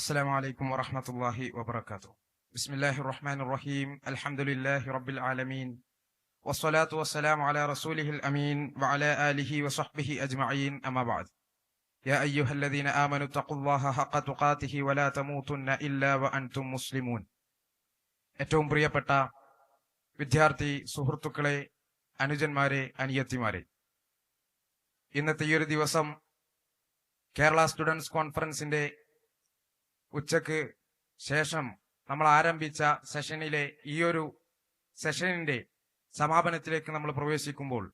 السلام عليكم ورحمة الله وبركاته بسم الله الرحمن الرحيم الحمد لله رب العالمين والصلاة والسلام على رسوله الأمين وعلى آله وصحبه أجمعين أما بعد يا أيها الذين آمنوا اتقوا الله حق تقاته ولا تموتن إلا وأنتم مسلمون ഏറ്റവും പ്രിയപ്പെട്ട വിദ്യാർത്ഥി സുഹൃത്തുക്കളെ അനുജന്മാരെ അനിയത്തിമാരെ ഇന്നത്തെ ഈ ഒരു ദിവസം കേരള സ്റ്റുഡൻസ് കോൺഫറൻസിന്റെ ഉച്ചയ്ക്ക് ശേഷം നമ്മൾ ആരംഭിച്ച സെഷനിലെ ഈ ഒരു സെഷനിന്റെ സമാപനത്തിലേക്ക് നമ്മൾ പ്രവേശിക്കുമ്പോൾ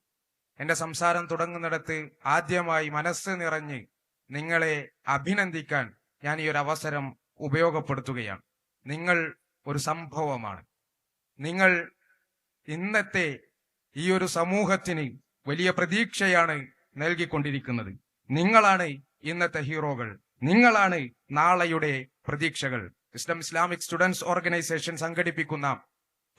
എന്റെ സംസാരം തുടങ്ങുന്നിടത്ത് ആദ്യമായി മനസ്സ് നിറഞ്ഞ് നിങ്ങളെ അഭിനന്ദിക്കാൻ ഞാൻ ഈ ഒരു അവസരം ഉപയോഗപ്പെടുത്തുകയാണ്. നിങ്ങൾ ഒരു സംഭവമാണ്. നിങ്ങൾ ഇന്നത്തെ ഈ ഒരു സമൂഹത്തിന് വലിയ പ്രതീക്ഷയാണ് നൽകിക്കൊണ്ടിരിക്കുന്നത്. നിങ്ങളാണ് ഇന്നത്തെ ഹീറോകൾ. നിങ്ങളാണ് നാളെയുടെ പ്രതീക്ഷകൾ. ഇസ്ലാം ഇസ്ലാമിക് സ്റ്റുഡൻസ് ഓർഗനൈസേഷൻ സംഘടിപ്പിക്കുന്ന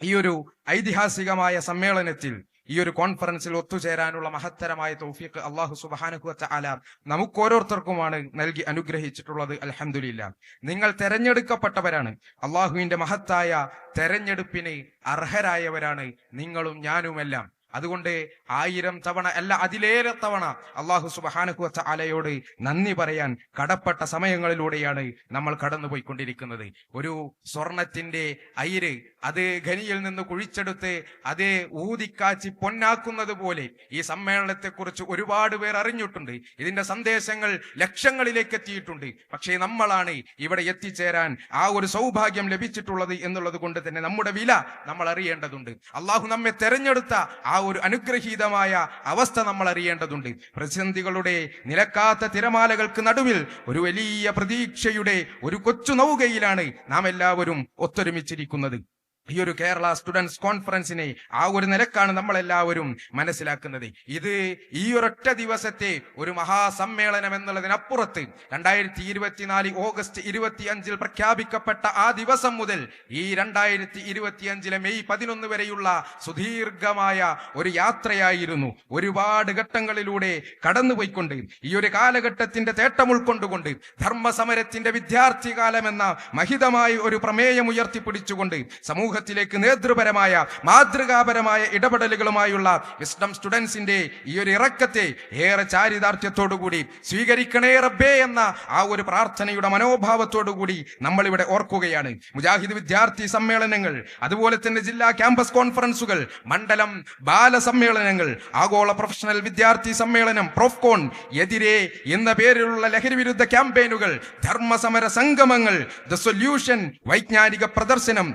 ഈ ഒരു ഐതിഹാസികമായ സമ്മേളനത്തിൽ ഈ ഒരു കോൺഫറൻസിൽ ഒത്തുചേരാനുള്ള മഹത്തരമായ തൗഫീഖ് അള്ളാഹു സുബാനുഹുവച്ച അല നമുക്ക് ഓരോരുത്തർക്കുമാണ് നൽകി അനുഗ്രഹിച്ചിട്ടുള്ളത്. അലഹമില്ല നിങ്ങൾ തെരഞ്ഞെടുക്കപ്പെട്ടവരാണ്. അള്ളാഹുവിന്റെ മഹത്തായ തെരഞ്ഞെടുപ്പിന് അർഹരായവരാണ് നിങ്ങളും ഞാനുമെല്ലാം. അതുകൊണ്ട് ആയിരം തവണ അല്ല അതിലേറെ തവണ അള്ളാഹു സുബാനുഹുവച്ച അലയോട് നന്ദി പറയാൻ കടപ്പെട്ട സമയങ്ങളിലൂടെയാണ് നമ്മൾ കടന്നുപോയിക്കൊണ്ടിരിക്കുന്നത്. ഒരു സ്വർണത്തിന്റെ അയിര് അത് ഖനിയിൽ നിന്ന് കുഴിച്ചെടുത്ത് അത് ഊതിക്കാച്ചി പൊന്നാക്കുന്നത് പോലെ ഈ സമ്മേളനത്തെ കുറിച്ച് ഒരുപാട് പേർ അറിഞ്ഞിട്ടുണ്ട്. ഇതിന്റെ സന്ദേശങ്ങൾ ലക്ഷങ്ങളിലേക്ക് എത്തിയിട്ടുണ്ട്. പക്ഷേ നമ്മളാണ് ഇവിടെ എത്തിച്ചേരാൻ ആ ഒരു സൗഭാഗ്യം ലഭിച്ചിട്ടുള്ളത് എന്നുള്ളത് കൊണ്ട് തന്നെ നമ്മുടെ വില നമ്മൾ അറിയേണ്ടതുണ്ട്. അള്ളാഹു നമ്മെ തെരഞ്ഞെടുത്ത ആ ഒരു അനുഗ്രഹീതമായ അവസ്ഥ നമ്മൾ അറിയേണ്ടതുണ്ട്. പ്രതിസന്ധികളുടെ നിലക്കാത്ത തിരമാലകൾക്ക് നടുവിൽ ഒരു വലിയ പ്രതീക്ഷയുടെ ഒരു കൊച്ചു നൗകയിലാണ് നാം എല്ലാവരും ഒത്തൊരുമിച്ചിരിക്കുന്നത്. ഈ ഒരു കേരള സ്റ്റുഡൻസ് കോൺഫറൻസിനെ ആ ഒരു നിലക്കാണ് നമ്മൾ എല്ലാവരും മനസ്സിലാക്കുന്നത്. ഇത് ഈ ഒരൊറ്റ ദിവസത്തെ ഒരു മഹാസമ്മേളനം എന്നുള്ളതിനപ്പുറത്ത് രണ്ടായിരത്തി ഇരുപത്തിനാല് ഓഗസ്റ്റ് ഇരുപത്തി അഞ്ചിൽ പ്രഖ്യാപിക്കപ്പെട്ട ആ ദിവസം മുതൽ ഈ രണ്ടായിരത്തി ഇരുപത്തി അഞ്ചിലെ മെയ് പതിനൊന്ന് വരെയുള്ള സുദീർഘമായ ഒരു യാത്രയായിരുന്നു. ഒരുപാട് ഘട്ടങ്ങളിലൂടെ കടന്നുപോയിക്കൊണ്ട് ഈ ഒരു കാലഘട്ടത്തിന്റെ തേട്ടം ഉൾക്കൊണ്ടുകൊണ്ട് ധർമ്മസമരത്തിന്റെ വിദ്യാർത്ഥി കാലം എന്ന മഹിതമായ ഒരു പ്രമേയം ഉയർത്തിപ്പിടിച്ചുകൊണ്ട് സമൂഹത്തിലേക്ക് നേതൃപരമായ മാതൃകാപരമായ ഇടപെടലുകളുമായുള്ള വിസ്ഡം സ്റ്റുഡൻസിന്റെ ഈ ഒരു ഇറക്കത്തെ ഏറെ ചാരിതാർത്ഥ്യത്തോടുകൂടി സ്വീകരിക്കണേ റബ്ബേ എന്ന ആ ഒരു പ്രാർത്ഥനയുടെ മനോഭാവത്തോടുകൂടി നമ്മൾ ഇവിടെ ഓർക്കുകയാണ്. മുജാഹിദ് വിദ്യാർത്ഥി സമ്മേളനങ്ങൾ അതുപോലെ തന്നെ ജില്ലാ ക്യാമ്പസ് കോൺഫറൻസുകൾ മണ്ഡലം ബാല സമ്മേളനങ്ങൾ ആഗോള പ്രൊഫഷണൽ വിദ്യാർത്ഥി സമ്മേളനം പ്രോഫ്കോൺ എതിരെ എന്ന പേരിലുള്ള ലഹരി വിരുദ്ധ ക്യാമ്പയിനുകൾ ധർമ്മസമര സംഗമങ്ങൾ ദ സൊല്യൂഷൻ വൈജ്ഞാനിക പ്രദർശനം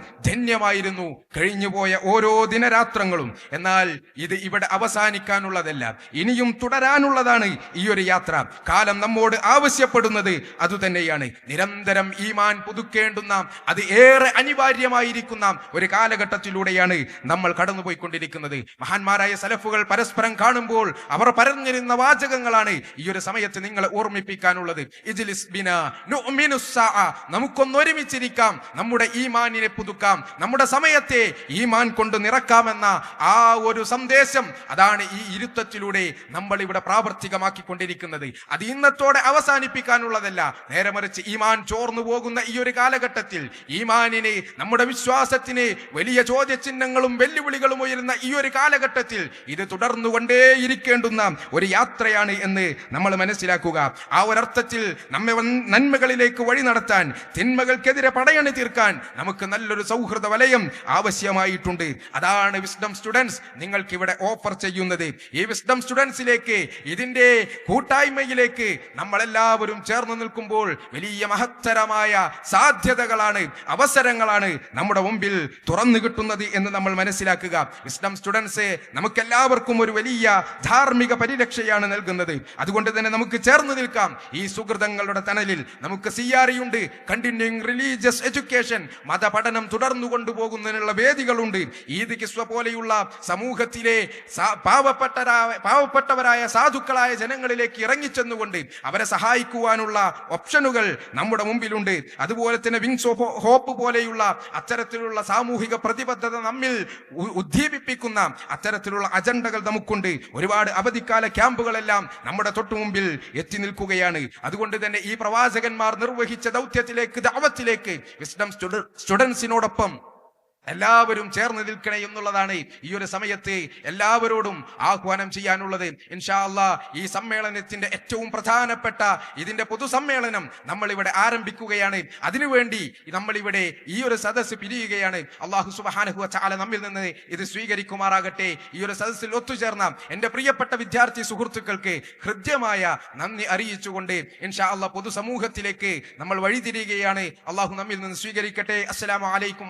ധന്യമായിരുന്നു കഴിഞ്ഞുപോയ ഓരോ ദിനരാത്രങ്ങളും. എന്നാൽ ഇത് ഇവിടെ അവസാനിക്കാനുള്ളതല്ല. ഇനിയും തുടരാനുള്ളതാണ് ഈ ഒരു യാത്ര. കാലം നമ്മോട് ആവശ്യപ്പെടുന്നത് അതുതന്നെയാണ് നിരന്തരം ഈമാൻ പുതുക്കേണ്ടുന്ന അത് ഏറെ അനിവാര്യമായിരിക്കുന്ന ഒരു കാലഘട്ടത്തിലൂടെയാണ് നമ്മൾ കടന്നുപോയിക്കൊണ്ടിരിക്കുന്നത്. മഹാന്മാരായ സലഫുകൾ പരസ്പരം കാണുമ്പോൾ അവർ പറഞ്ഞിരുന്ന വാചകങ്ങളാണ് ഈ ഒരു സമയത്ത് നിങ്ങളെ ഓർമ്മിപ്പിക്കാനുള്ളത്. ഇജ്ലിസ് ബിന. നമുക്കൊന്ന് ഒരുമിച്ചിരിക്കാം നമ്മുടെ ഈമാനിനെ പുതുക്കാം. നമ്മുടെ സമയത്തെ ഈമാൻ കൊണ്ട് നിറക്കാമെന്ന ആ ഒരു സന്ദേശം അതാണ് ഈ ഇരുത്തത്തിലൂടെ നമ്മൾ ഇവിടെ പ്രാവർത്തികമാക്കിക്കൊണ്ടിരിക്കുന്നത്. അത് ഇന്നത്തോടെ അവസാനിപ്പിക്കാനുള്ളതല്ല. നേരെ മറിച്ച് ഈമാൻ ചോർന്നു പോകുന്ന ഈ ഒരു കാലഘട്ടത്തിൽ ഈമാനിനെ നമ്മുടെ വിശ്വാസത്തിന് വലിയ ചോദ്യചിഹ്നങ്ങളും വെല്ലുവിളികളും ഉയരുന്ന ഈ ഒരു കാലഘട്ടത്തിൽ ഇത് തുടർന്നു കൊണ്ടേയിരിക്കേണ്ടുന്ന ഒരു യാത്രയാണ് എന്ന് നമ്മൾ മനസ്സിലാക്കുക. ആ ഒരർത്ഥത്തിൽ നമ്മെ നന്മകളിലേക്ക് വഴി നടത്താൻ തിന്മകൾക്കെതിരെ പടയണി തീർക്കാൻ നമുക്ക് നല്ലൊരു സൗഹൃദ വലയം ആവശ്യമായിട്ടുണ്ട്. അതാണ് വിസ്ഡം സ്റ്റുഡൻസ് നിങ്ങൾക്ക് ഇവിടെ ഓഫർ ചെയ്യുന്നത്. ഈ വിസ്ഡം സ്റ്റുഡൻസിലേക്ക് ഇതിന്റെ കൂട്ടായ്മയിലേക്ക് നമ്മളെല്ലാവരും ചേർന്ന് നിൽക്കുമ്പോൾ വലിയ മഹത്തരമായ സാധ്യതകളാണ് അവസരങ്ങളാണ് നമ്മുടെ മുമ്പിൽ തുറന്നു കിട്ടുന്നത് എന്ന് നമ്മൾ മനസ്സിലാക്കുക. വിസ്ഡം സ്റ്റുഡൻസ് നമുക്കെല്ലാവർക്കും ഒരു വലിയ ധാർമ്മിക പരിരക്ഷയാണ് നൽകുന്നത്. അതുകൊണ്ട് തന്നെ നമുക്ക് ചേർന്ന് നിൽക്കാം. ഈ സുഹൃതങ്ങളുടെ തണലിൽ നമുക്ക് സി ആർ ഉണ്ട്. കണ്ടിന്യൂയിങ് റിലീജിയസ് എഡ്യൂക്കേഷൻ മതപഠനം തുടർന്നു കൊണ്ടുപോകുന്നതിനുള്ള വേദികളുണ്ട്. ഈദ് കിസ്വ പോലെയുള്ള സമൂഹത്തിലെ പാവപ്പെട്ടരായ പാവപ്പെട്ടവരായ സാധുക്കളായ ജനങ്ങളിലേക്ക് ഇറങ്ങിച്ചെന്നുകൊണ്ട് അവരെ സഹായിക്കുവാനുള്ള ഓപ്ഷനുകൾ നമ്മുടെ മുമ്പിലുണ്ട്. അതുപോലെ തന്നെ വിങ്സ് ഓഫ് ഹോപ്പ് പോലെയുള്ള അത്തരത്തിലുള്ള സാമൂഹിക പ്രതിബദ്ധത നമ്മിൽ ഉദ്ദീപിപ്പിക്കുന്ന അത്തരത്തിലുള്ള അജണ്ടകൾ നമുക്കുണ്ട്. ഒരുപാട് അവധിക്കാല ക്യാമ്പുകളെല്ലാം നമ്മുടെ തൊട്ടുമുമ്പിൽ എത്തി നിൽക്കുകയാണ്. അതുകൊണ്ട് തന്നെ ഈ പ്രവാചകന്മാർ നിർവഹിച്ച ദൗത്യത്തിലേക്ക് ദാവത്തിലേക്ക് വിസ്ഡം സ്റ്റുഡൻസിനോടൊപ്പം എല്ലാവരും ചേർന്ന് നിൽക്കണേ എന്നുള്ളതാണ് ഈ ഒരു സമയത്ത് എല്ലാവരോടും ആഹ്വാനം ചെയ്യാനുള്ളത്. ഇൻഷാ ഈ സമ്മേളനത്തിന്റെ ഏറ്റവും പ്രധാനപ്പെട്ട ഇതിന്റെ പൊതുസമ്മേളനം നമ്മൾ ഇവിടെ ആരംഭിക്കുകയാണ്. അതിനുവേണ്ടി നമ്മളിവിടെ ഈ ഒരു സദസ്സ് പിരിയുകയാണ്. അള്ളാഹു സുബാനഹു ചാല നമ്മിൽ നിന്ന് ഇത് സ്വീകരിക്കുമാറാകട്ടെ. ഈ ഒരു സദസ്സിൽ ഒത്തുചേർന്ന എന്റെ പ്രിയപ്പെട്ട വിദ്യാർത്ഥി സുഹൃത്തുക്കൾക്ക് ഹൃദ്യമായ നന്ദി അറിയിച്ചുകൊണ്ട് ഇൻഷാ അല്ലാ പൊതുസമൂഹത്തിലേക്ക് നമ്മൾ വഴിതിരിയുകയാണ്. അള്ളാഹു നമ്മിൽ നിന്ന് സ്വീകരിക്കട്ടെ. അസ്സലാമു അലൈക്കും